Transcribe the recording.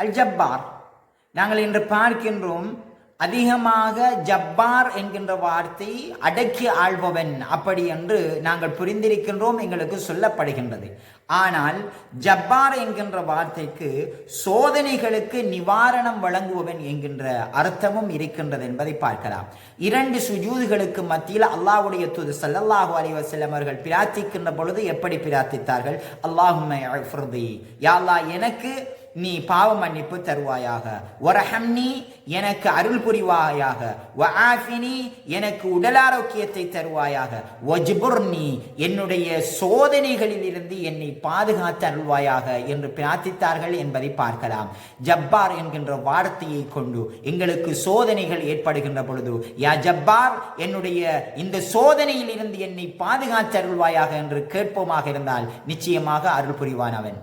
அல் ஜப்பார் நாங்கள் இன்று பார்க்கின்றோம் அதிகமாக ஜப்பார் என்கின்ற வார்த்தை அடக்கி ஆள்பவன் அப்படி என்று நாங்கள் புரிந்திருக்கின்றோம் எங்களுக்கு சொல்லப்படுகின்றது. ஆனால் ஜப்பார் என்கின்ற வார்த்தைக்கு சோதனைகளுக்கு நிவாரணம் வழங்குபவன் என்கின்ற அர்த்தமும் இருக்கின்றது என்பதை பார்க்கலாம். இரண்டு சுஜூதுகளுக்கு மத்தியில் அல்லாஹுடைய தூது சல்லல்லாஹு அலைஹி அவர்கள் பிரார்த்திக்கின்ற பொழுது எப்படி பிரார்த்தித்தார்கள்? அல்லாஹும்ம அஃப்ருதி. யா எனக்கு நீ பாவ மன்னிப்பு தருவாயாக. ஒரஹம்னி எனக்கு அருள் புரிவாயாக. வஆஃபினி எனக்கு உடல் ஆரோக்கியத்தை தருவாயாக. ஒஜ்புர்னி என்னுடைய சோதனைகளில் இருந்து என்னை பாதுகாத்து அருள்வாயாக என்று பிரார்த்தித்தார்கள் என்பதை பார்க்கலாம். ஜப்பார் என்கின்ற வார்த்தையை கொண்டு எங்களுக்கு சோதனைகள் ஏற்படுகின்ற பொழுது யா ஜப்பார் என்னுடைய இந்த சோதனையில் இருந்து என்னை பாதுகாத்து அருள்வாயாக என்று கேட்போமாக இருந்தால் நிச்சயமாக அருள் புரிவான் அவன்.